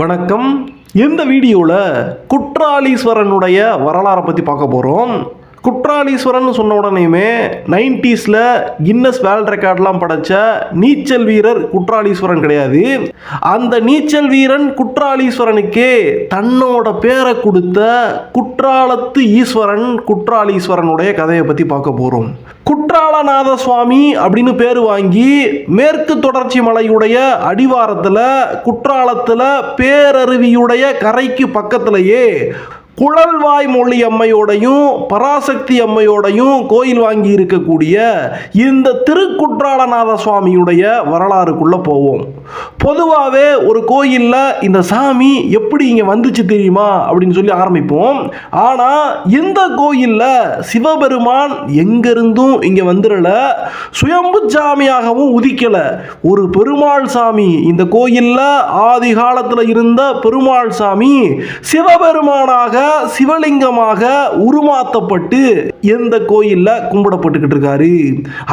வணக்கம். இந்த வீடியோவில் குற்றாலீஸ்வரனுடைய வரலாறை பற்றி பார்க்க போகிறோம் குற்றாலீஸ்வரன் சொன்ன உடனேயுமே நைன்டிஸில் கின்னஸ் வேர்ல்ட் ரெக்கார்ட்லாம் படைச்ச நீச்சல் வீரர் குற்றாலீஸ்வரன் கிடையாது. அந்த நீச்சல் வீரன் குற்றாலீஸ்வரனுக்கே தன்னோட பேரை கொடுத்த குற்றாலத்து ஈஸ்வரன் குற்றாலீஸ்வரனுடைய கதையை பற்றி பார்க்க போகிறோம் குற்றாலநாத சுவாமி அப்படின்னு பேர் வாங்கி மேற்கு தொடர்ச்சி மலையுடைய அடிவாரத்தில் குற்றாலத்தில் பேரருவியுடைய கரைக்கு பக்கத்திலேயே குழல்வாய் மொழி அம்மையோடையும் பராசக்தி அம்மையோடையும் கோயில் வாங்கி இருக்கக்கூடிய இந்த திருக்குற்றாலநாத சுவாமியுடைய வரலாறுக்குள்ளே போவோம். பொதுவாகவே ஒரு கோயிலில் இந்த சாமி எப்படி இங்கே வந்துச்சு தெரியுமா அப்படின்னு சொல்லி ஆரம்பிப்போம். ஆனால் இந்த கோயிலில் சிவபெருமான் எங்கிருந்தும் இங்கே வந்துடல சுயம்பு சாமியாகவும் உதிக்கலை. ஒரு பெருமாள் சாமி இந்த கோயிலில் ஆதி காலத்தில் இருந்த பெருமாள் சாமி சிவபெருமானாக சிவலிங்கமாக உருமாத்தப்பட்டு எந்த கோயிலில் கும்பிடப்பட்டுக்கிட்டு இருக்காரு?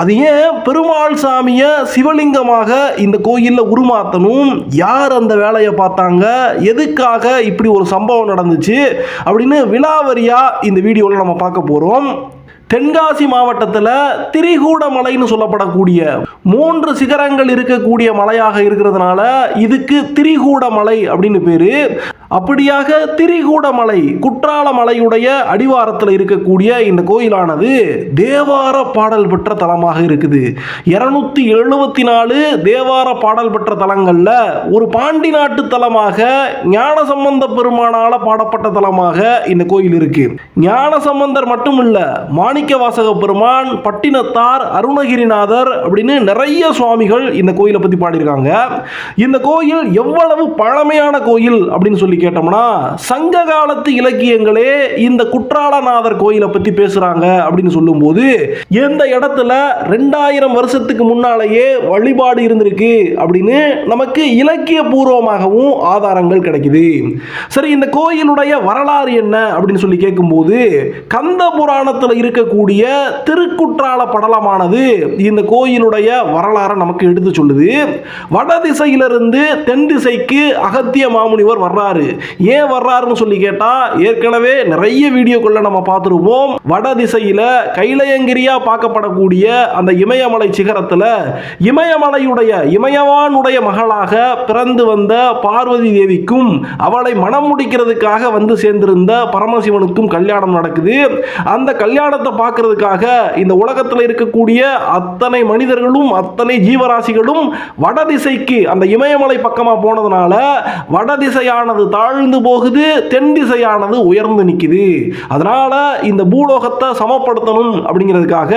அது ஏன் பெருமாள் சாமியை சிவலிங்கமாக இந்த கோயிலில் உருமாத்தணும் யார் அந்த வேலையை பார்த்தாங்க? எதுக்காக இப்படி ஒரு சம்பவம் நடந்துச்சு? அப்படின்னு விழாவரியாக இந்த வீடியோவில் நம்ம பார்க்க போகிறோம் தென்காசி மாவட்டத்தில் திரிகூடமலைன்னு சொல்லப்படக்கூடிய மூன்று சிகரங்கள் இருக்கக்கூடிய மலையாக இருக்கிறதுனால இதுக்கு திரிகூடமலை அப்படின்னு பேர். அப்படியாக திரிகூடமலை குற்றால மலையுடைய அடிவாரத்தில் இருக்கக்கூடிய இந்த கோயிலானது தேவார பாடல் பெற்ற தலமாக இருக்குது. இருநூத்தி எழுபத்தி நாலு தேவார பாடல் பெற்ற தலங்களில் ஒரு பாண்டி நாட்டு தலமாக ஞானசம்பந்த பெருமானால பாடப்பட்ட தலமாக இந்த கோயில் இருக்கு. ஞானசம்பந்தர் மட்டும் இல்லை மாணிக்க வாசக பெருமான் பட்டினத்தார் அருணகிரிநாதர் அப்படின்னு நிறைய சுவாமிகள் இந்த கோயிலை பற்றி பாடியிருக்காங்க. இந்த கோயில் எவ்வளவு பழமையான கோயில் அப்படின்னு சொல்லி சொல்லி கேட்டோம்னா சங்க காலத்து இலக்கியங்களே இந்த குற்றாலநாதர் கோயிலை பத்தி பேசுறாங்க அப்படின்னு சொல்லும்போது எந்த இடத்துல ரெண்டாயிரம் வருஷத்துக்கு முன்னாலேயே வழிபாடு இருந்திருக்கு அப்படின்னு நமக்கு இலக்கிய பூர்வமாகவும் ஆதாரங்கள் கிடைக்குது. சரி இந்த கோயிலுடைய வரலாறு என்ன அப்படின்னு சொல்லி கேட்கும்போது கந்த புராணத்தில் இருக்கக்கூடிய திருக்குற்றால படலமானது இந்த கோயிலுடைய வரலாறை நமக்கு எடுத்து சொல்லுது. வட திசையிலிருந்து தென் திசைக்கு அகத்திய மாமுனிவர் வர்றாரு. ஏன் வர்றாருன்னு சொல்லி கேட்டா ஏற்கனவே நிறைய வீடியோக்குள்ள நம்ம பார்த்துருப்போம். வட திசையில கைலயங்கிரியா பார்க்கப்படக்கூடிய அந்த இமயமலை சிகரத்துல இமயமலையுடைய இமயவானுடைய மகளாக பிறந்து வந்த பார்வதி தேவிக்கும் அவளை மனம் முடிக்கிறதுக்காக வந்து சேர்ந்திருந்த பரமசிவனுக்கும் கல்யாணம் நடக்குது. அந்த கல்யாணத்தை பார்க்கறதுக்காக இந்த உலகத்தில் இருக்கக்கூடிய அத்தனை மனிதர்களும் அத்தனை ஜீவராசிகளும் வடதிசைக்கு அந்த இமயமலை பக்கமாக போனதுனால வடதிசையானது தாழ்ந்து போகுது தென் திசையானது உயர்ந்து நிற்குது அதனால இந்த பூலோகத்தை சமப்படுத்தணும் அப்படிங்கிறதுக்காக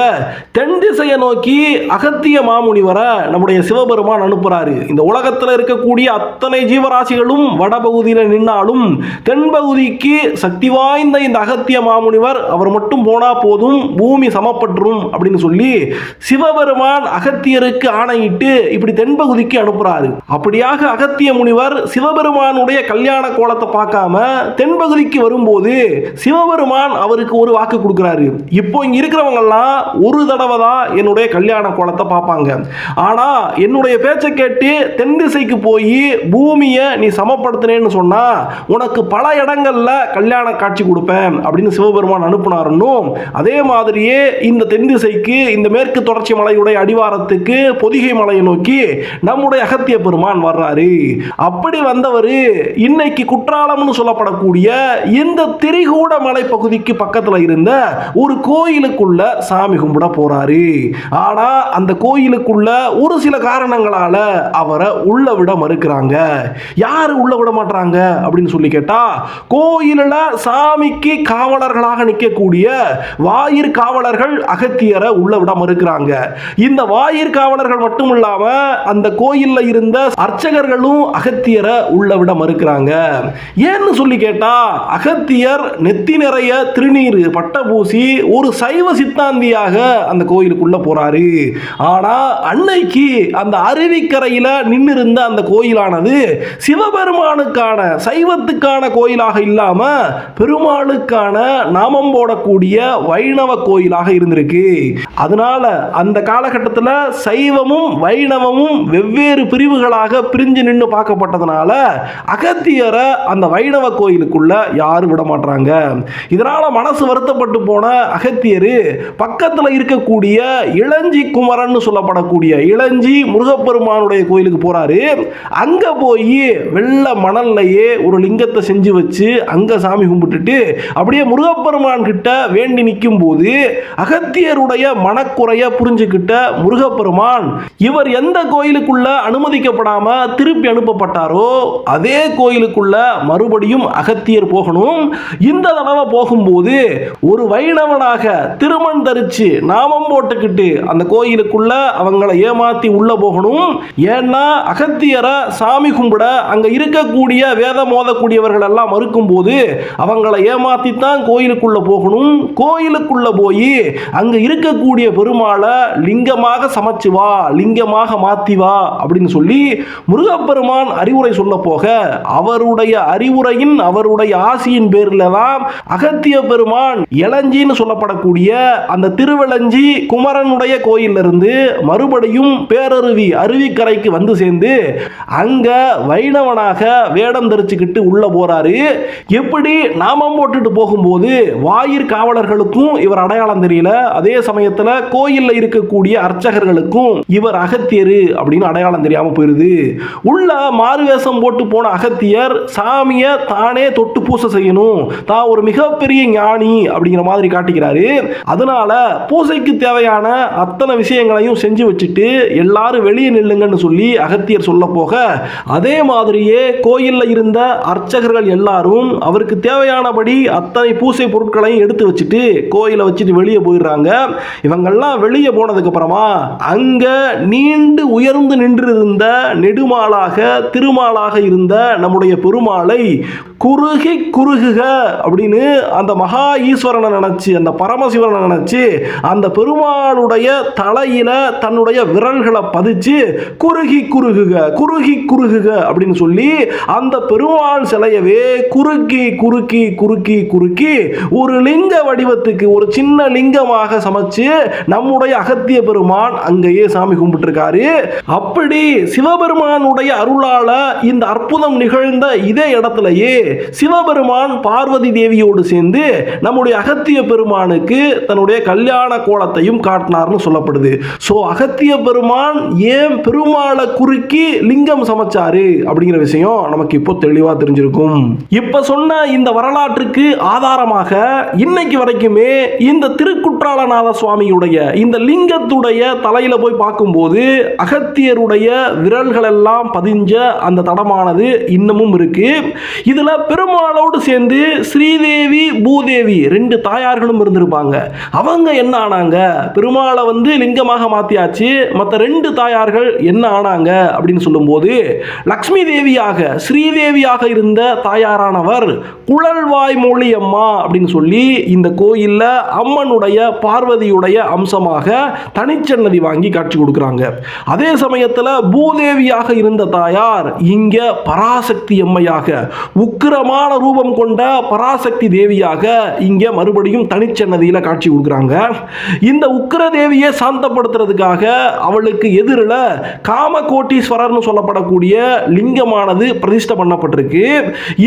தென் திசையை நோக்கி அகத்திய மாமுனிவரை நம்முடைய சிவபெருமான் அனுப்புகிறாரு இந்த உலகத்தில் இருக்கக்கூடிய அத்தனை ஜீவராசிகளும் வடபகுதியில் நின்னாலும் தென்பகுதிக்கு சக்தி வாய்ந்த இந்த அகத்திய மாமுனிவர் அவர் மட்டும் போனா போதும் பூமி சமப்பட்டுரும் அப்படின்னு சொல்லி சிவபெருமான் அகத்தியருக்கு ஆணையிட்டு இப்படி தென்பகுதிக்கு அனுப்புகிறாரு அப்படியாக அகத்திய முனிவர் சிவபெருமானுடைய கல்யாண கோலத்தை பார்க்காம தென்பகுதிக்கு வரும்போது சிவபெருமான் அவருக்கு ஒரு வாக்கு கொடுக்குறாரு. இப்போ இங்கே இருக்கிறவங்கெல்லாம் ஒரு தடவை தான் என்னுடைய கல்யாண கோலத்தை பார்ப்பாங்க. ஆனா என்னுடைய பேச்சை கேட்டு தென் திசைக்கு போய் பூமியை நீ சமப்படுத்தினேன்னு சொன்னா உனக்கு பல இடங்கள்ல கல்யாண காட்சி கொடுப்பேன் அப்படின்னு சிவபெருமான் அனுப்புனாருன்னும் அதே மாதிரியே இந்த தென் திசைக்கு இந்த மேற்கு தொடர்ச்சி மலையுடைய அடிவாரத்துக்கு பொதிகை மலையை நோக்கி நம்முடைய அகத்திய பெருமான் வர்றாரு. அப்படி வந்தவர் இன்னைக்கு குற்றாலம்னு சொல்லப்படக்கூடிய இந்த திரிகூட மலை பகுதிக்கு பக்கத்தில் இருந்த ஒரு கோயிலுக்குள்ள சாமி கும்பிட போறாரு. ஆனா அந்த கோயிலுக்குள்ள ஒரு சில காரணங்களால அவரை உள்ள விட மறுக்கிறாங்க. யாரு உள்ள விட மாட்டாங்க அப்படின்னு சொல்லி கேட்டா கோயிலில் சாமிக்கு காவலர்களாக நிற்கக்கூடிய வாயிற் காவலர்கள் அகத்தியரை உள்ள விட மறுக்கிறாங்க. இந்த வாயிற் காவலர்கள் மட்டும் இல்லாம அந்த கோயிலில் இருந்த அர்ச்சகர்களும் அகத்தியரை உள்ள விட மறுக்கிறாங்க. ஏன்னு சொல்லி கேட்டா அகத்தியர் நெத்தி நிறைய திருநீர் பட்ட பூசி ஒரு சைவ சித்தாந்தியாக அந்த கோயிலுக்குள்ள போறாரு. ஆனா அன்னைக்கு அந்த அருவிக்கரையில நின்று இருந்த அந்த கோயிலானது சிவபெருமானுக்கான சைவத்துக்கான கோயிலாக இல்லாம பெருமாளுக்கான நாமம் போடக்கூடிய வைணவ வைணவ கோயிலாக இருந்திருக்கு. அதனால அந்த காலகட்டத்தில் சைவமும் வைணவமும் வெவ்வேறு பிரிவுகளாக பிரிஞ்சு நின்று பார்க்கப்பட்டதுனால அகத்தியரை அந்த வைணவ கோயிலுக்குள்ள யாரும் விட மாட்டாங்க இதனால மனசு வருத்தப்பட்டு போன அகத்தியர் பக்கத்தில் இருக்கக்கூடிய இளஞ்சி குமரன் சொல்லப்படக்கூடிய இளஞ்சி முருகப்பெருமானுடைய கோயிலுக்கு போறாரு. அங்க போய் வெள்ள மணல்லையே ஒரு லிங்கத்தை செஞ்சு வச்சு அங்க சாமி கும்பிட்டுட்டு அப்படியே முருகப்பெருமான் கிட்ட வேண்டி நிற்கும் போது அகத்தியருடைய மனக்குறைய புரிஞ்சுக்கிட்ட முருகப்பெருமான் இவர் எந்த கோயிலுக்குள்ள அனுமதிக்கப்படாம திருப்பி அனுப்பப்பட்டாரோ அதே கோயிலுக்குள்ள மறுபடியும் அகத்தியர் போகணும். இந்த தடவை போகும்போது ஒரு வைணவனாக திருமண் தரிச்சு நாமம் போட்டுக்கிட்டு அந்த கோயிலுக்குள்ள அவங்கள ஏமாத்தி உள்ள போகணும். ஏன்னா அகத்தியரை சாமி கும்பிட அங்க இருக்கக்கூடிய வேதம் மோதக்கூடியவர்கள் எல்லாம் மறுக்கும் போது அவங்கள ஏமாத்தி தான் கோயிலுக்குள்ள போகணும். கோயிலுக்குள்ள போய் அங்க இருக்கக்கூடிய பெருமாளை லிங்கமாக சமைச்சு வா லிங்கமாக மாத்தி வா அப்படின்னு சொல்லி முருகப்பெருமான் அறிவுரை சொல்ல போக அவருடைய அறிவுரையின் அவருடைய ஆசியின் பேரில் தான் அகத்திய பெருமான் இளஞ்சின்னு சொல்லப்படக்கூடிய அந்த திருவளஞ்சி குமரனுடைய கோயிலிருந்து மறுபடியும் பேரருவி அருவிக்கரைக்கு வந்து சேர்ந்து அங்க வைணவனாக வேடம் தரிச்சுக்கிட்டு உள்ள போறாரு. எப்படி நாமம் போட்டுட்டு போகும்போது வாயிற் காவலர்களுக்கும் இவர் அடையாளம் தெரியல. அதே சமயத்துல கோயில்ல இருக்கக்கூடிய அர்ச்சகர்களுக்கும் இவர் அகத்தியரு அப்படின்னு அடையாளம் தெரியாம போயிருது. உள்ள மாறுவேஷம் போட்டு போன அகத்தியர் சாமியை தானே தொட்டு பூசை செய்யணும். தான் ஒரு மிகப்பெரிய ஞானி அப்படிங்கிற மாதிரி காட்டிக்கிறாரு. அதனால பூசைக்கு தேவையான அத்தனை விஷயங்களையும் செஞ்சு வச்சுட்டு எல்லாரும் வெளியே நில்லுங்கன்னு சொல்லி அகத்தியர் சொல்ல போக அதே மாதிரியே கோயிலில் இருந்த அர்ச்சகர்கள் எல்லாரும் அவருக்கு தேவையானபடி அத்தனை பூசை பொருட்களையும் எடுத்து வச்சுட்டு கோயிலை வச்சுட்டு வெளியே போயிடுறாங்க. இவங்கெல்லாம் வெளியே போனதுக்கு அப்புறமா அங்க நீண்டு உயர்ந்து நின்றிருந்த நெடுமாளாக திருமாலாக இருந்த நம்முடைய பெருமாளை குறுகி குறுகுக அப்படின்னு அந்த மகா ஈஸ்வரனை நினச்சி அந்த பரமசிவனை நினச்சி அந்த பெருமாளுடைய தலையில தன்னுடைய விரல்களை பதிச்சு குறுகி குறுகுக குறுகி குறுகுக அப்படின்னு சொல்லி அந்த பெருமாள் சிலையவே குறுக்கி குறுக்கி குறுக்கி குறுக்கி ஒரு லிங்க வடிவத்துக்கு ஒரு சின்ன லிங்கமாக சமைச்சு நம்முடைய அகத்திய பெருமான் அங்கேயே சாமி கும்பிட்டுருக்காரு. அப்படி சிவபெருமானுடைய அருளால இந்த அற்புதம் நிகழ்ந்த இதே இடத்துலயே சிவபெருமான் பார்வதி தேவியோடு சேர்ந்து நம்முடைய அகத்திய பெருமானுக்கு தன்னுடைய கல்யாண கோலத்தையும் காட்டினார்னு சொல்லப்படுது. ஸோ அகத்திய பெருமான் ஏன் பெருமாளை குறுக்கி லிங்கம் சமைச்சாரு அப்படிங்கிற விஷயம் நமக்கு இப்போ தெளிவாக தெரிஞ்சிருக்கும். இப்போ சொன்ன இந்த வரலாற்றுக்கு ஆதாரமாக இன்னைக்கு வரைக்குமே இந்த திருக்குற்றாலநாத சுவாமியுடைய இந்த லிங்கத்துடைய தலையில போய் பார்க்கும்போது அகத்தியருடைய விரல்கள் எல்லாம் பதிஞ்ச அந்த தடமானது இன்னமும் இருக்கு. இதுல பெருமாளோடு சேர்ந்து ஸ்ரீதேவி பூதேவி ரெண்டு தாயார்களும் இருந்திருப்பாங்க. அவங்க என்ன ஆனாங்க? பெருமாளை வந்து லிங்கமாக மாத்தியாச்சு. மற்ற ரெண்டு தாயார்கள் என்ன ஆனாங்க? அப்படின்னு சொல்லும்போது லக்ஷ்மி தேவியாக ஸ்ரீதேவியாக இருந்த தாயாரானவர் குழல்வாய் மொழி அம்மா அப்படின்னு சொல்லி இந்த கோயில்ல அம்மனுடைய பார்வதியுடைய அம்சமாக தனிச்சன்னதி வாங்கி காட்சி கொடுக்குறாங்க. அதே சமயத்தில் பூதேவியாக இருந்த தாயார் இங்க பராசக்தி அம்மையாக உக்கிரமான ரூபம் கொண்ட பராசக்தி தேவியாக இங்க மறுபடியும் தனிச்சன்னதியில் காட்சி கொடுக்குறாங்க. இந்த உக்கிர தேவியை சாந்தப்படுத்துறதுக்காக அவளுக்கு எதிரில் காமகோட்டீஸ்வரர்னு சொல்லப்படக்கூடிய லிங்கமானது பிரதிஷ்டை பண்ணப்பட்டிருக்கு.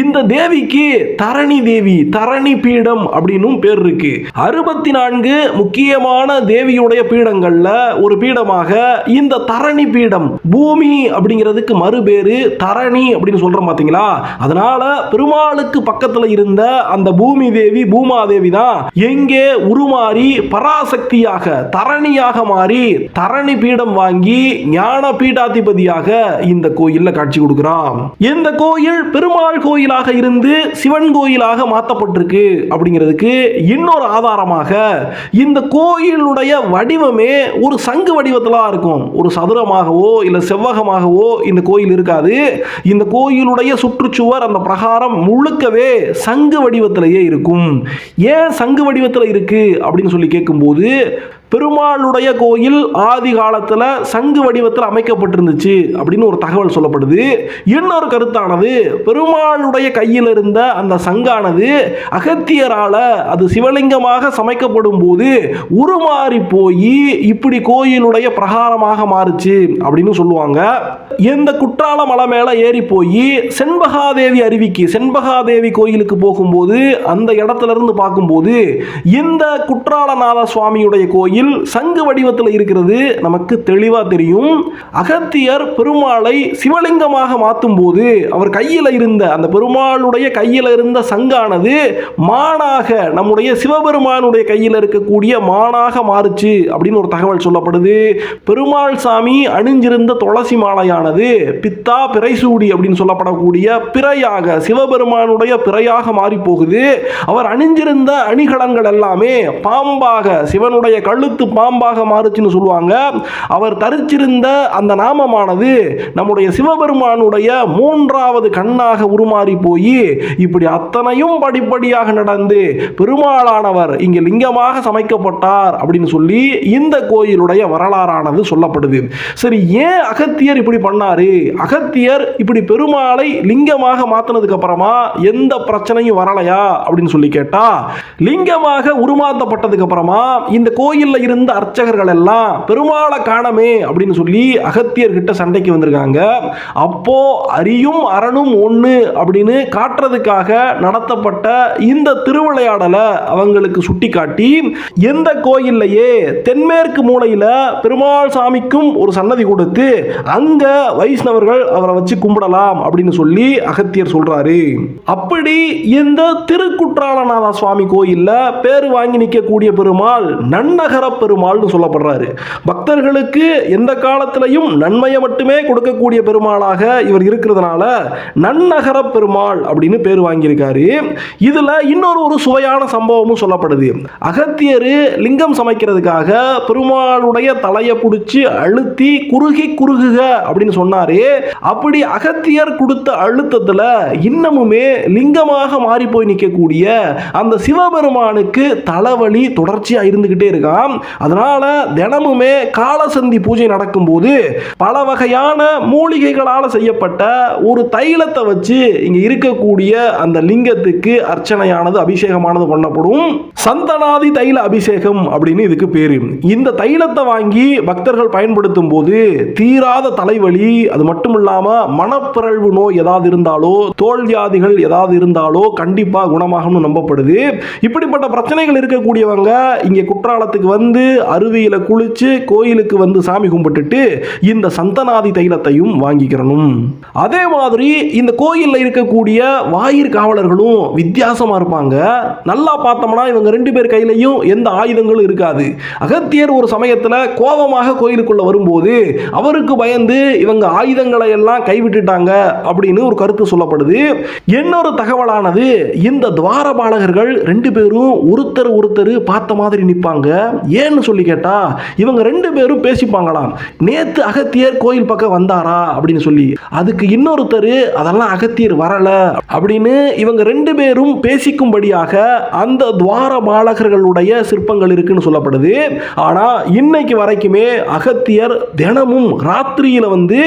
இந்த தேவிக்கு தரணி தேவி தரணி பீடம் அப்படின்னும் பேர் இருக்கு. அறுபத்தி நான்கு முக்கியமான தேவியுடைய பீடங்கள்ல ஒரு பீடமாக இந்த தரணி பீடம் பூமி அப்படிங்கிறதுக்கு மறுபேரு தரணி அப்படின்னு சொல்றோம் பாத்தீங்களா? அதனால பெருமாளுக்கு பக்கத்துல இருந்த அந்த பூமி தேவி பூமாதேவி தான் எங்கே உருமாறி பராசக்தியாக தரணியாக மாறி தரணி பீடம் வாங்கி ஞான பீடாதிபதியாக இந்த கோயில்ல காட்சி கொடுக்கிறான். இந்த கோயில்? பெருமாள் கோயிலாக இருந்து சிவன் கோயிலாக மாற்றப்பட்டிருக்கு அப்படிங்கிறதுக்கு இன்னொரு ஆதாரமாக இந்த கோயிலுடைய வடிவமே ஒரு சங்கு வடிவத்தில் இருக்கும். ஒரு சதுரமாகவோ இல்லை செவ்வகமாகவோ இந்த கோயில் இருக்காது. இந்த கோயிலுடைய சுற்று சுற்றுச்சுவர் அந்த பிரகாரம் முழுக்கவே சங்கு வடிவத்திலேயே இருக்கும். ஏன் சங்கு வடிவத்தில் இருக்கு? அப்படின்னு சொல்லி கேட்கும்போது பெருமாளுடைய கோயில் ஆதி காலத்தில் சங்கு வடிவத்தில் அமைக்கப்பட்டிருந்துச்சு அப்படின்னு ஒரு தகவல் சொல்லப்படுது. இன்னொரு கருத்தானது பெருமாளுடைய கையில் இருந்த அந்த சங்கானது அகத்தியரால் அது சிவலிங்கமாக சமைக்கப்படும் போது உருமாறி போய் இப்படி கோயிலுடைய பிரகாரமாக மாறுச்சு அப்படின்னு சொல்லுவாங்க. எந்த குற்றால மலை மேலே ஏறி போய் செண்பகாதேவி அருவிக்கு செண்பகாதேவி கோயிலுக்கு போகும்போது அந்த இடத்துல இருந்து பார்க்கும்போது இந்த குற்றாலநாத சுவாமியுடைய கோயில் சங்கு வடிவத்தில் இருக்கிறது. நமக்கு தெளிவாக தெரியும். அகத்தியர் பெருமாளை சிவலிங்கமாக மாற்றும் போது அவர் கையில் இருந்த அந்த பெருமாளுடைய கையில் இருந்த சங்கானது மானாக நம்முடைய சிவபெருமானுடைய கையில் இருக்கக்கூடிய மானாக மாறுச்சு அப்படின்னு ஒரு தகவல் சொல்லப்படுது. பெருமாள் சாமி அணிஞ்சிருந்த துளசி மாலையானது பித்தா பிறைசூடி அப்படின்னு சொல்லப்படக்கூடிய பிறையாக சிவபெருமானுடைய பிறையாக மாறி போகுது அவர் அணிஞ்சிருந்த அணிகலன்கள் எல்லாமே பாம்பாக சிவனுடைய கழு கழுத்து பாம்பாக மாறுச்சுன்னு சொல்லுவாங்க. அவர் தரிச்சிருந்த அந்த நாமமானது நம்முடைய சிவபெருமானுடைய மூன்றாவது கண்ணாக உருமாறி போய் இப்படி அத்தனையும் படிப்படியாக நடந்து பெருமாளானவர் இங்கே லிங்கமாக சமைக்கப்பட்டார் அப்படின்னு சொல்லி இந்த கோயிலுடைய வரலாறானது சொல்லப்படுது. சரி ஏன் அகத்தியர் இப்படி பண்ணாரு? அகத்தியர் இப்படி பெருமாளை லிங்கமாக மாத்தினதுக்கு அப்புறமா எந்த பிரச்சனையும் வரலையா அப்படின்னு சொல்லி கேட்டா லிங்கமாக உருமாற்றப்பட்டதுக்கு அப்புறமா இந்த கோயில் கோயில்ல இருந்த அர்ச்சகர்கள் எல்லாம் பெருமாளை காணமே அப்படின்னு சொல்லி அகத்தியர்கிட்ட சண்டைக்கு வந்திருக்காங்க. அப்போ அரியும் அரணும் ஒன்று அப்படின்னு காட்டுறதுக்காக நடத்தப்பட்ட இந்த திருவிளையாடலை அவங்களுக்கு சுட்டி காட்டி எந்த கோயில்லையே தென்மேற்கு மூலையில் பெருமாள் சாமிக்கும் ஒரு சன்னதி கொடுத்து அங்க வைஷ்ணவர்கள் அவரை வச்சு கும்பிடலாம் அப்படின்னு சொல்லி அகத்தியர் சொல்றாரு. அப்படி இந்த திருக்குற்றாலநாத சுவாமி கோயில்ல பேர் வாங்கி நிற்கக்கூடிய பெருமாள் நன்னகர் பெருமாள்னு சொல்லப்படுறாரு. பக்தர்களுக்கு எந்த காலத்திலையும் நன்மையை மட்டுமே கொடுக்கக்கூடிய பெருமாளாக இவர் இருக்கிறதுனால நன்னகர பெருமாள் அப்படின்னு பேர் வாங்கியிருக்காரு. இதுல இன்னொரு ஒரு சுவையான சம்பவமும் சொல்லப்படுது. அகத்தியர் லிங்கம் சமைக்கிறதுக்காக பெருமாளுடைய தலையை பிடிச்சி அழுத்தி குறுகி குறுகுக அப்படின்னு சொன்னாரு. அப்படி அகத்தியர் கொடுத்த அழுத்தத்தில் இன்னமுமே லிங்கமாக மாறி போய் நிற்கக்கூடிய அந்த சிவபெருமானுக்கு தலைவலி தொடர்ச்சியாக இருந்துக்கிட்டே இருக்கான் அதனால தினமுமே காலசந்தி பூஜை நடக்கும்போது பல வகையான மூலிகைகளால் செய்யப்பட்ட ஒரு தைலத்தை வச்சு இங்க இருக்கக்கூடிய அந்த லிங்கத்துக்கு அர்ச்சனையானது அபிஷேகமானது பண்ணப்படும். சந்தனாதி தைல அபிஷேகம் அப்படின்னு இதுக்கு பேரு. இந்த தைலத்தை வாங்கி பக்தர்கள் பயன்படுத்தும் போது தீராத தலைவலி அது மட்டும் இல்லாம மனப்பிறழ்வு நோய் ஏதாவது இருந்தாலோ தோல் வியாதிகள் ஏதாவது இருந்தாலோ கண்டிப்பா குணமாகும்னு நம்பப்படுது. இப்படிப்பட்ட பிரச்சனைகள் இருக்கக்கூடியவங்க இங்க குற்றாலத்துக்கு வந்து வந்து அருவியில் குளித்து கோயிலுக்கு வந்து சாமி கும்பிட்டுட்டு இந்த சந்தனாதி தைலத்தையும் வாங்கிக்கிறணும். அதே மாதிரி இந்த கோயிலில் இருக்கக்கூடிய வாயிற் காவலர்களும் வித்தியாசமாக இருப்பாங்க. நல்லா பார்த்தோம்னா இவங்க ரெண்டு பேர் கையிலையும் எந்த ஆயுதங்களும் இருக்காது. அகத்தியர் ஒரு சமயத்தில் கோபமாக கோயிலுக்குள்ள வரும்போது அவருக்கு பயந்து இவங்க ஆயுதங்களை எல்லாம் கைவிட்டுட்டாங்க அப்படின்னு ஒரு கருத்து சொல்லப்படுது. இன்னொரு தகவலானது இந்த துவாரபாலகர்கள் ரெண்டு பேரும் ஒருத்தர் ஒருத்தர் பார்த்த மாதிரி நிற்பாங்க ஏன்னு சொல்லி கேட்டா இவங்க ரெண்டு பேரும் பேசிப்பாங்களாம். நேத்து அகத்தியர் கோயில் பக்கம் வந்தாரா? அப்படின்னு சொல்லி. அதுக்கு இன்னொருத்தர் அதெல்லாம் அகத்தியர் வரல அப்படின்னு இவங்க ரெண்டு பேரும் பேசிக்கும்படியாக அந்த துவாரபாலகர்களுடைய சிற்பங்கள் இருக்குன்னு சொல்லப்படுது. ஆனா இன்னைக்கு வரைக்குமே அகத்தியர் தினமும் ராத்திரியில வந்து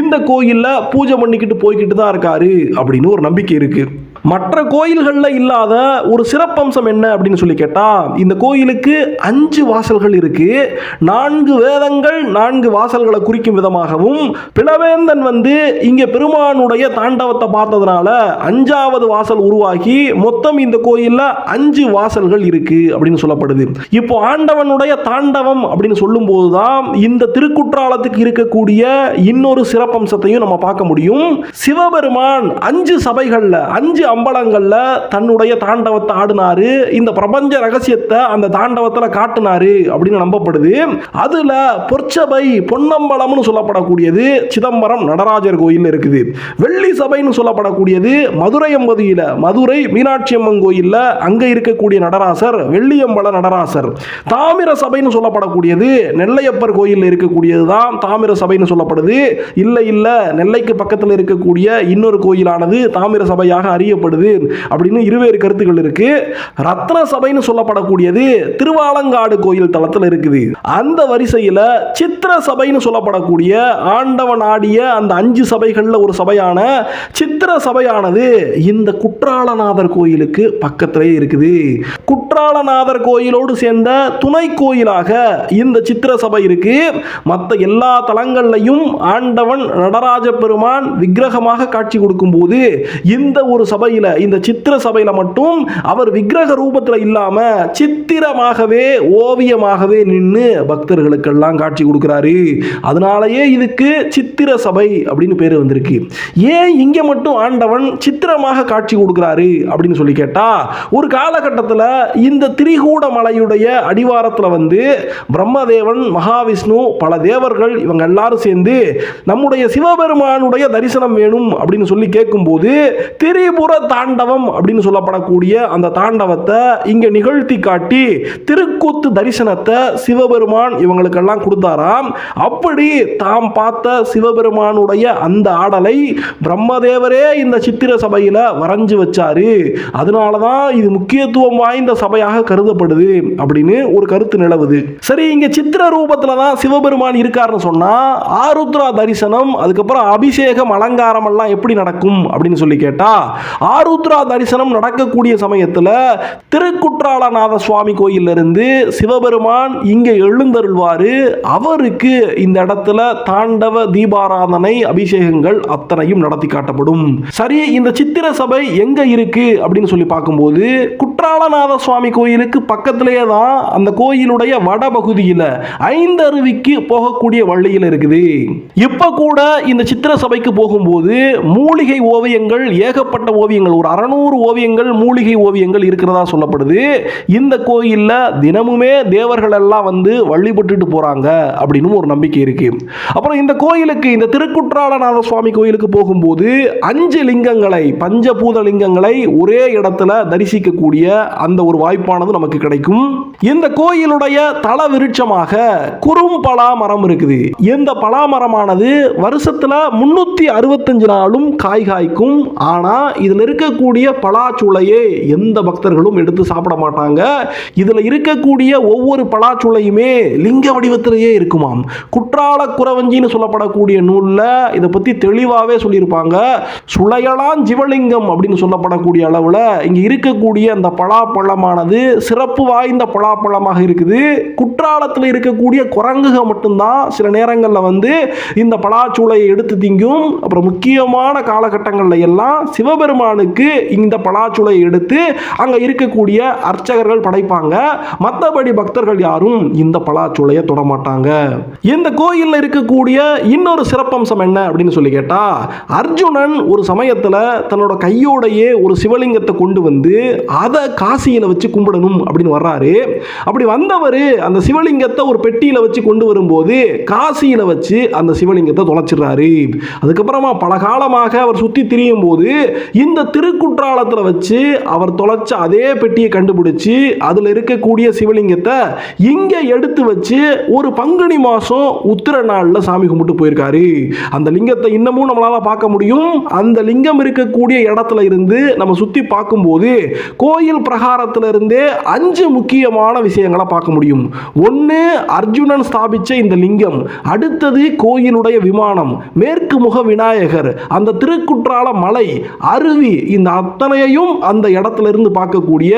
இந்த கோயில்ல பூஜை பண்ணிக்கிட்டு போய்கிட்டு தான் இருக்காரு அப்படின்னு ஒரு நம்பிக்கை இருக்குது மற்ற கோயில்களில் இல்லாத ஒரு சிறப்பம்சம் என்ன அப்படின்னு சொல்லி கேட்டால் இந்த கோயிலுக்கு அஞ்சு வாசல்கள் இருக்குது நான்கு வேதங்கள் நான்கு வாசல்களை குறிக்கும் விதமாகவும் பிளவேந்தன் வந்து இங்கே பெருமானுடைய தாண்டவத்தை பார்த்ததுனால அஞ்சாவது வாசல் உருவாகி மொத்தம் இந்த கோயிலில் அஞ்சு வாசல்கள் இருக்குது அப்படின்னு சொல்லப்படுது. இப்போ ஆண்டவனுடைய தாண்டவம் அப்படின்னு சொல்லும்போது தான் இந்த திருக்குற்றாலத்துக்கு இருக்கக்கூடிய இன்னொரு சிறப்பம்சத்தையும் நம்ம பார்க்க முடியும். சிவபெருமான் அஞ்சு சபைகளில் அஞ்சு அம்பலங்களில் தன்னுடைய தாண்டவத்தை ஆடினாரு. இந்த பிரபஞ்ச ரகசியத்தை அந்த தாண்டவத்தில் காட்டினாரு அப்படின்னு நம்பப்படுது. அதில் பொற்சபை பொன்னம்பலம்னு சொல்லப்படக்கூடியது சிதம்பரம் நடராஜர் கோயில் இருக்குது. வெள்ளி சபைன்னு சொல்லப்படக்கூடியது மதுரை எம்பதியில் மதுரை மீனாட்சி அம்மன் கோயில்ல அங்கே இருக்கக்கூடிய நடராசர் வெள்ளியம்பல நடராசர். தாமிர சபைன்னு சொல்லப்படக்கூடியது நெல்லையப்பர் கோயிலில் இருக்கக்கூடியது தான் தாமிர சபைன்னு சொல்லப்படுது. இல்லை இல்லை நெல்லைக்கு பக்கத்தில் இருக்கக்கூடிய இன்னொரு கோயிலானது தாமிர சபையாக அறிய செய்யப்படுது அப்படின்னு இருவேறு கருத்துக்கள் இருக்கு. ரத்ன சபைன்னு சொல்லப்படக்கூடியது திருவாலங்காடு கோயில் தளத்தில் இருக்குது. அந்த வரிசையில் சித்திர சபைன்னு சொல்லப்படக்கூடிய ஆண்டவன் ஆடிய அந்த அஞ்சு சபைகளில் ஒரு சபையான சித்திர சபையானது இந்த குற்றாலநாதர் கோயிலுக்கு பக்கத்திலே இருக்குது. குற்றாலநாதர் கோயிலோடு சேர்ந்த துணை கோயிலாக இந்த சித்திர சபை இருக்கு. மற்ற எல்லா தலங்கள்லையும் ஆண்டவன் நடராஜ பெருமான் விக்கிரகமாக காட்சி கொடுக்கும் போது இந்த ஒரு சபை சபையில் இந்த சித்திர சபையில் மட்டும் அவர் விக்கிரக ரூபத்தில் இல்லாம சித்திரமாகவே ஓவியமாகவே நின்று பக்தர்களுக்கெல்லாம் காட்சி கொடுக்குறாரு. அதனாலேயே இதுக்கு சித்திர சபை அப்படின்னு பேர் வந்திருக்கு. ஏன் இங்கே மட்டும் ஆண்டவன் சித்திரமாக காட்சி கொடுக்குறாரு அப்படின்னு சொல்லி கேட்டா ஒரு காலகட்டத்தில் இந்த திரிகூட மலையுடைய அடிவாரத்தில் வந்து பிரம்மதேவன் மகாவிஷ்ணு பல தேவர்கள் இவங்க எல்லாரும் சேர்ந்து நம்முடைய சிவபெருமானுடைய தரிசனம் வேணும் அப்படின்னு சொல்லி கேட்கும்போது திரிபுர தாண்டவம் அப்படின்னு சொல்லப்படக்கூடிய அந்த தாண்டவத்தை இங்கே நிகழ்த்தி காட்டி திருக்கூத்து தரிசனத்தை சிவபெருமான் இவங்களுக்கெல்லாம் கொடுத்தாராம். அப்படி தாம் பார்த்த சிவபெருமானுடைய அந்த ஆடலை பிரம்மதேவரே இந்த சித்திர சபையில் வரைஞ்சு வச்சாரு. அதனால தான் இது முக்கியத்துவம் வாய்ந்த சபையாக கருதப்படுது அப்படின்னு ஒரு கருத்து நிலவுது. சரி இங்க சித்திர ரூபத்தில் தான் சிவபெருமான் இருக்காருன்னு சொன்னா ஆருத்ரா தரிசனம் அதுக்கப்புறம் அபிஷேகம் அலங்காரம் எல்லாம் எப்படி நடக்கும் அப்படின்னு சொல்லி கேட்டா ஆருத்ரா தரிசனம் நடக்கக்கூடிய சமயத்துல திருக்குற்றாலநாத சுவாமி கோயில்ல இருந்து சிவபெருமான் இங்கே எழுந்தருள்வார். அவருக்கு இந்த இடத்துல தாண்டவ தீபாராதனை அபிஷேகங்கள் அத்தனையும் நடத்தி காட்டப்படும். சரி இந்த சித்திர சபை எங்க இருக்கு அப்படின்னு சொல்லி பார்க்கும்போது குற்றாலநாத சுவாமி கோயிலுக்கு பக்கத்திலேயே தான் அந்த கோயிலுடைய வடபகுதியில் ஐந்தருவிக்கு போகக்கூடிய வழியில் இருக்குது. இப்ப கூட இந்த சித்திர சபைக்கு போகும்போது மூலிகை ஓவியங்கள் ஏகப்பட்ட ஓவியங்கள் ஒரு அறநூறு ஓவியங்கள் மூலிகை ஓவியங்கள் இருக்கிறதா சொல்லப்படுது. இந்த கோயில்ல தினமுமே தேவர்கள் எல்லாம் வந்து வழிபட்டுட்டு போறாங்க அப்படின்னு ஒரு நம்பிக்கை இருக்கு. அப்புறம் இந்த கோயிலுக்கு இந்த திருக்குற்றாலநாத சுவாமி கோயிலுக்கு போகும்போது அஞ்சு லிங்கங்களை பஞ்சபூத லிங்கங்களை ஒரே இடத்துல தரிசிக்கக்கூடிய அந்த ஒரு வாய்ப்பானது நமக்கு கிடைக்கும். இந்த கோயிலுடைய தல விருட்சமாக குறும் பலா மரம் இருக்குது. இந்த பலா மரமானது வருஷத்துல முன்னூத்தி அறுபத்தஞ்சு நாளும் காய் காய்க்கும். ஆனா இதுல இருக்கக்கூடிய பலாச்சுளையே எந்த பக்தர்களும் எடுத்து சாப்பிட மாட்டாங்க. இதுல இருக்கக்கூடிய ஒவ்வொரு பலாச்சுளையுமே லிங்க வடிவத்திலேயே இருக்குமாம். குற்றால குறவஞ்சின்னு சொல்லப்படக்கூடிய நூலில் இதை பத்தி தெளிவாகவே சொல்லியிருப்பாங்க. சுளையலாம் ஜிவலிங்கம் அப்படின்னு சொல்லப்படக்கூடிய அளவில் இங்கே இருக்கக்கூடிய அந்த பலாப்பழமானது சிறப்பு வாய்ந்த பலாப்பழமாக இருக்குது. குற்றாலத்தில் இருக்கக்கூடிய குரங்குகள் மட்டும்தான் சில நேரங்களில் வந்து இந்த பலாச்சூளையை எடுத்து திங்கும். அப்புறம் முக்கியமான காலகட்டங்களில் எல்லாம் பகவானுக்கு இந்த பலாச்சுளை எடுத்து அங்கே இருக்கக்கூடிய அர்ச்சகர்கள் படைப்பாங்க. மற்றபடி பக்தர்கள் யாரும் இந்த பலாச்சுளையை தொடமாட்டாங்க. இந்த கோயிலில் இருக்கக்கூடிய இன்னொரு சிறப்பம்சம் என்ன அப்படின்னு சொல்லி கேட்டால் அர்ஜுனன் ஒரு சமயத்தில் தன்னோட கையோடையே ஒரு சிவலிங்கத்தை கொண்டு வந்து அதை காசியில் வச்சு கும்பிடணும் அப்படின்னு வர்றாரு. அப்படி வந்தவர் அந்த சிவலிங்கத்தை ஒரு பெட்டியில் வச்சு கொண்டு வரும்போது காசியில் வச்சு அந்த சிவலிங்கத்தை தொலைச்சிடுறாரு. அதுக்கப்புறமா பல காலமாக அவர் சுற்றி திரியும் போது இந்த திருக்குற்றாலத்தில் வச்சு அவர் தொலைச்ச அதே பெட்டியை கண்டுபிடிச்சு அதில் இருக்கக்கூடிய சிவலிங்கத்தை இங்கே எடுத்து வச்சு ஒரு பங்குனி மாதம் உத்திர நாளில் சாமி கும்பிட்டு போயிருக்காரு. அந்த லிங்கத்தை இன்னமும் நம்மளால் பார்க்க முடியும். அந்த லிங்கம் இருக்கக்கூடிய இடத்துல இருந்து நம்ம சுற்றி பார்க்கும்போது கோயில் பிரகாரத்தில் இருந்தே அஞ்சு முக்கியமான விஷயங்களை பார்க்க முடியும். ஒன்று அர்ஜுனன் ஸ்தாபிச்ச இந்த லிங்கம். அடுத்தது கோயிலுடைய விமானம். மேற்கு முக விநாயகர். அந்த திருக்குற்றால மலை அருவி இந்த அத்தனையையும் அந்த இடத்துல இருந்து பார்க்கக்கூடிய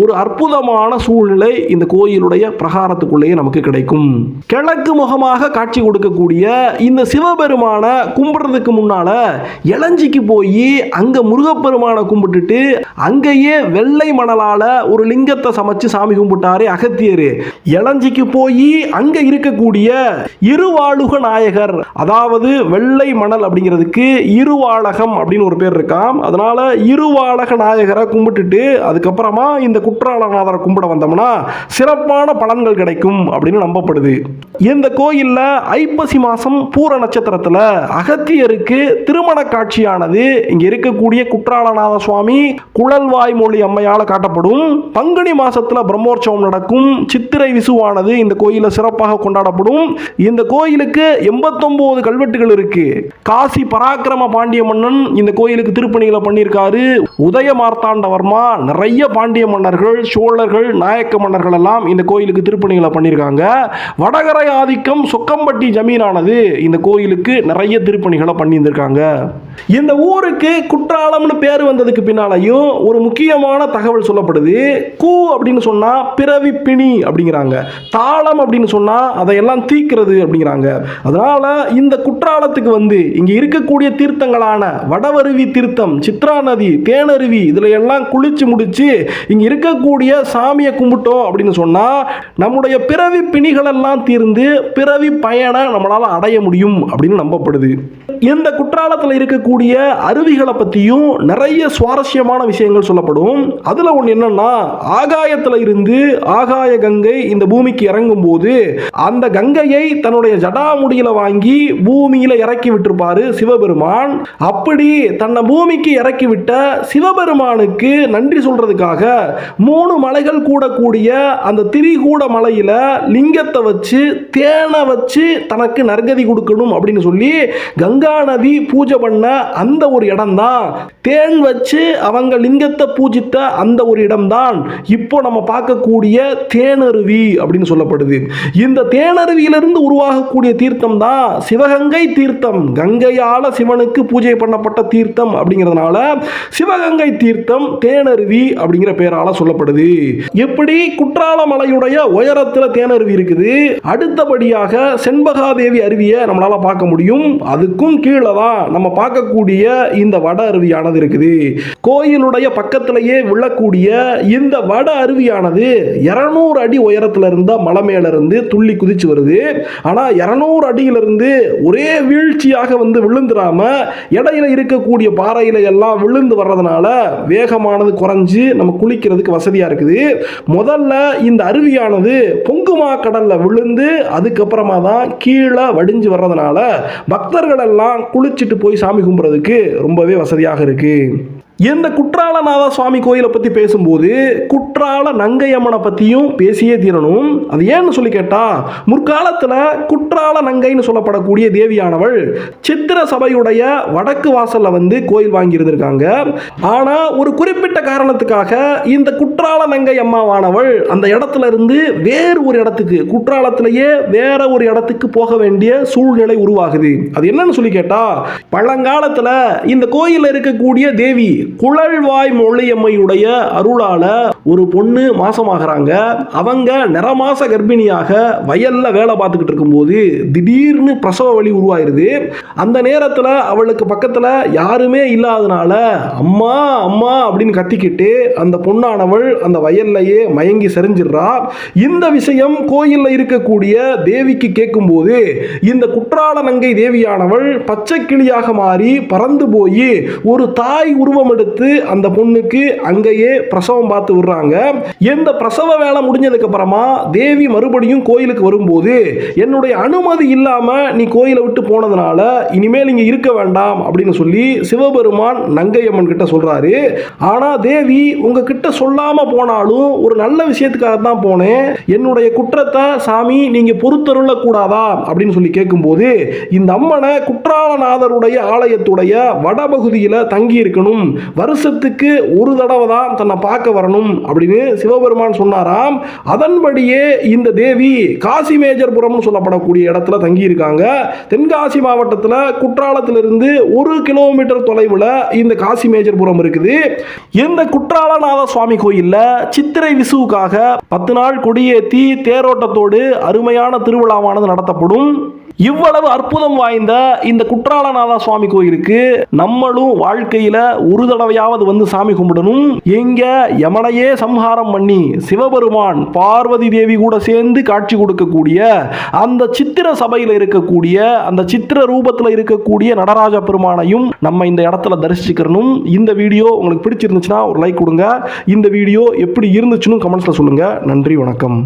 ஒரு அற்புதமான சூழ்நிலை இந்த கோயிலுடைய பிரகாரத்துக்குள்ளேயே நமக்கு கிடைக்கும். கிழக்கு முகமாக காட்சி கொடுக்கக்கூடிய இந்த சிவபெருமான கும்பிடுறதுக்கு முன்னால இளஞ்சிக்கு போய் அங்க முருகப்பெருமானை கும்பிட்டுட்டு அங்கேயே வெள்ளை மணலால ஒரு லிங்கத்தை சமைச்சு சாமி கும்பிட்டாரு அகத்தியர். இளஞ்சிக்கு போய் அங்க இருக்கக்கூடிய இருவாளுக நாயகர் அதாவது வெள்ளை மணல் அப்படிங்கிறதுக்கு இருவாளகம் அப்படின்னு ஒரு பேர் இருக்காம். அதனால இருவாளக நாயகரை கும்பிட்டுட்டு அதுக்கப்புறமா இந்த குற்றாலநாதரை கும்பிட வந்தோம்னா சிறப்பான பலன்கள் கிடைக்கும் அப்படின்னு நம்பப்படுது. இந்த கோயில்ல ஐப்பசி மாசம் பூர நட்சத்திரத்தில் அகத்தியருக்கு திருமண காட்சியானது இங்கே இருக்கக்கூடிய குற்றாலநாத சுவாமி குழல்வாய் மொழி அம்மையால் காட்டப்படும். பங்குனி மாசத்துல பிரம்மோற்சவம் நடக்கும். சித்திரை விசுவானது இந்த கோயிலில் சிறப்பாக கொண்டாடப்படும். இந்த கோயிலுக்கு எண்பத்தொம்போது கல்வெட்டுகள் இருக்கு. காசி பராக்கிரம பாண்டிய மன்னன் இந்த கோயிலுக்கு திருப்பணிகளை பண்ணியிருக்காரு உதய மார்த்தாண்டவர்மா நிறைய பாண்டிய மன்னர்கள் சோழர்கள் நாயக்க மன்னர்கள் எல்லாம் இந்த கோயிலுக்கு திருப்பணிகளை பண்ணியிருக்காங்க. வடகரை ஆதிக்கம் சொக்கம்பட்டி ஜமீனானது இந்த கோயிலுக்கு நிறைய திருப்பணிகளை பண்ணியிருந்திருக்காங்க. இந்த ஊருக்கு குற்றாலம்னு பேர் வந்ததுக்கு பின்னாலையும் ஒரு முக்கியமான தகவல் சொல்லப்படுது. கூ அப்படின்னு சொன்னால் பிறவி பிணி அப்படிங்கிறாங்க. தாளம் அப்படின்னு சொன்னால் அதையெல்லாம் தீக்கிறது அப்படிங்கிறாங்க. அதனால் இந்த குற்றாலத்துக்கு வந்து இங்கே இருக்கக்கூடிய தீர்த்தங்களான வடவருவி தீர்த்தம் சித்ரா நதி தேனருவி இதில் எல்லாம் குளிச்சு முடிச்சு இங்கே இருக்கக்கூடிய சாமியை கும்பிட்டோம் அப்படின்னு சொன்னால் நம்முடைய பிறவி பிணிகளெல்லாம் தீர்ந்து பிறவி பயனை நம்மளால் அடைய முடியும் அப்படின்னு நம்பப்படுது. இந்த குற்றாலத்தில் இருக்கக்கூடிய அருவிகளை பற்றியும் நிறைய சுவாரஸ்யமான விஷயங்கள் சொல்லப்படும். அதில் ஒன்று என்னன்னா ஆகாயத்தில் இருந்து ஆகாய கங்கை இந்த பூமிக்கு இறங்கும் போது அந்த கங்கையை தன்னுடைய ஜடாமுடியில் வாங்கி பூமியில் இறக்கி விட்டிருப்பாரு சிவபெருமான். அப்படி தன்னை பூமிக்கு இறக்கி விட்ட சிவபெருமானுக்கு நன்றி சொல்கிறதுக்காக மூணு மலைகள் கூடக்கூடிய அந்த திரிகூட மலையில் லிங்கத்தை வச்சு தேனை வச்சு தனக்கு நற்கதி கொடுக்கணும் அப்படின்னு சொல்லி கங்கா நதி பூஜை பண்ண அந்த ஒரு இடம்தான். தேன் வச்சு அவங்க லிங்கத்தை பூஜித்த அந்த ஒரு இடம்தான். இப்போ நம்ம பார்க்கக்கூடிய தேனருவி அப்படின்னு சொல்லப்படுது. இந்த தேனருவியிலிருந்து உருவாகக்கூடிய தீர்த்தம் தான் சிவகங்கை தீர்த்தம். கங்கையால் சிவனுக்கு பூஜை பண்ணப்பட்ட தீர்த்தம் அப்படிங்கிறதுனால சிவகங்கை தீர்த்தம் தேனருவி அப்படிங்கிற பெயரால சொல்லப்படுது. எப்படி? குற்றால மலையுடைய உயரத்தில் தேனருவி இருக்குது. அடுத்தபடியாக செண்பகாதேவி அருவியை நம்மளால பார்க்க முடியும். அதுக்கும் கீழே தான் நம்ம பார்க்கக்கூடிய இந்த வட அருவியானது இருக்குது. கோயிலுடைய பக்கத்திலேயே விழக்கூடிய இந்த வட அருவியானது இருநூறு அடி உயரத்துல இருந்த மலை மேல இருந்து துள்ளி குதிச்சு வருது. ஆனா இருநூறு அடியிலிருந்து ஒரே வீழ்ச்சியாக வந்து விழுந்துடாம இடையில இருக்கக்கூடிய பாறையில எல்லாம் விழுந்து வர்றதுனால வேகமானது குறைஞ்சி நம்ம குளிக்கிறதுக்கு வசதியாக இருக்குது. முதல்ல இந்த அருவியானது பொங்குமா கடலில் விழுந்து அதுக்கப்புறமா தான் கீழே வடிஞ்சு வர்றதுனால பக்தர்கள் எல்லாம் குளிச்சுட்டு போய் சாமி கும்பிட்றதுக்கு ரொம்பவே வசதியாக இருக்குது இந்த குற்றாலநாத சுவாமி கோயிலை பற்றி பேசும்போது குற்றால நங்கையம்மனை பற்றியும் பேசியே தீரணும். அது ஏன்னு சொல்லி கேட்டால் முற்காலத்தில் குற்றால நங்கைன்னு சொல்லப்படக்கூடிய தேவியானவள் சித்திர சபையுடைய வடக்கு வாசலில் வந்து கோயில் வாங்கியிருந்திருக்காங்க. ஆனால் ஒரு குறிப்பிட்ட காரணத்துக்காக இந்த குற்றால நங்கை அம்மாவானவள் அந்த இடத்துல இருந்து வேறு ஒரு இடத்துக்கு குற்றாலத்திலேயே வேற ஒரு இடத்துக்கு போக வேண்டிய சூழ்நிலை உருவாகுது. அது என்னன்னு சொல்லி கேட்டால் பழங்காலத்தில் இந்த கோயிலில் இருக்கக்கூடிய தேவி குழல்வாய் மொழியம்மையுடைய அருளால ஒரு பொண்ணு மாசமாகறாங்க. அவங்க நிறமாச கர்ப்பிணியாக வயல்ல வேலை பார்த்துக்கிட்டு இருக்கும்போது திடீர்னு பிரசவ வழி உருவாயிருது. அந்த நேரத்தில் அவளுக்கு பக்கத்தில் யாருமே இல்லாதனால அம்மா அம்மா அப்படின்னு கத்திக்கிட்டு அந்த பொண்ணானவள் அந்த வயல்லையே மயங்கி செறிஞ்சிடுறா. இந்த விஷயம் கோயிலில் இருக்கக்கூடிய தேவிக்கு கேட்கும்போது இந்த குற்றால நங்கை தேவியானவள் பச்சை கிளியாக மாறி பறந்து போய் ஒரு தாய் உருவம் எடுத்து அந்த பொண்ணுக்கு அங்கேயே பிரசவம் பார்த்து விடுறாங்க. இந்த பிரசவ வேலை முடிஞ்சதுக்கு அப்புறமா தேவி மறுபடியும் கோயிலுக்கு வரும்போது என்னுடைய அனுமதி இல்லாமல் நீ கோயிலை விட்டு போனதுனால இனிமேல் இங்கே இருக்க வேண்டாம் அப்படின்னு சொல்லி சிவபெருமான் நங்கையம்மன் கிட்ட சொல்றாரு. ஆனால் தேவி உங்ககிட்ட சொல்லாமல் போனாலும் ஒரு நல்ல விஷயத்துக்காக தான் போனேன். என்னுடைய குற்றத்தை சாமி நீங்க பொறுத்தருள கூடாதா அப்படின்னு சொல்லி கேட்கும்போது இந்த அம்மனை குற்றாலநாதருடைய ஆலயத்துடைய வடபகுதியில் தங்கி இருக்கணும் வருஷத்துக்கு ஒரு தடவை தான் தன்னை பார்க்க வரணும் அப்படின்னு சிவபெருமான் சொன்னாராம். அதன்படியே இந்த தேவி காசி மேஜர்புரம்னு சொல்லப்படக்கூடிய இடத்துல தங்கியிருக்காங்க. தென்காசி மாவட்டத்தில் குற்றாலத்திலிருந்து ஒரு கிலோமீட்டர் தொலைவில் இந்த காசி மேஜர்புரம் இருக்குது. இந்த குற்றாலநாத சுவாமி கோயிலில் சித்திரை விசுவுக்காக பத்து நாள் கொடியேற்றி தேரோட்டத்தோடு அருமையான திருவிழாவானது நடத்தப்படும். இவ்வளவு அற்புதம் வாய்ந்த இந்த குற்றாலநாத சுவாமி கோயிலுக்கு நம்மளும் வாழ்க்கையில ஒரு தடவையாவது வந்து சாமி கும்பிடணும். எங்க யமனையே சம்ஹாரம் பண்ணி சிவபெருமான் பார்வதி தேவி கூட சேர்ந்து காட்சி கொடுக்கக்கூடிய அந்த சித்திர சபையில் இருக்கக்கூடிய அந்த சித்திர ரூபத்தில் இருக்கக்கூடிய நடராஜ பெருமானையும் நம்ம இந்த இடத்துல தரிசிக்கிறணும் இந்த வீடியோ உங்களுக்கு பிடிச்சிருந்துச்சுன்னா ஒரு லைக் கொடுங்க. இந்த வீடியோ எப்படி இருந்துச்சுன்னு கமெண்ட்ஸில் சொல்லுங்க. நன்றி வணக்கம்.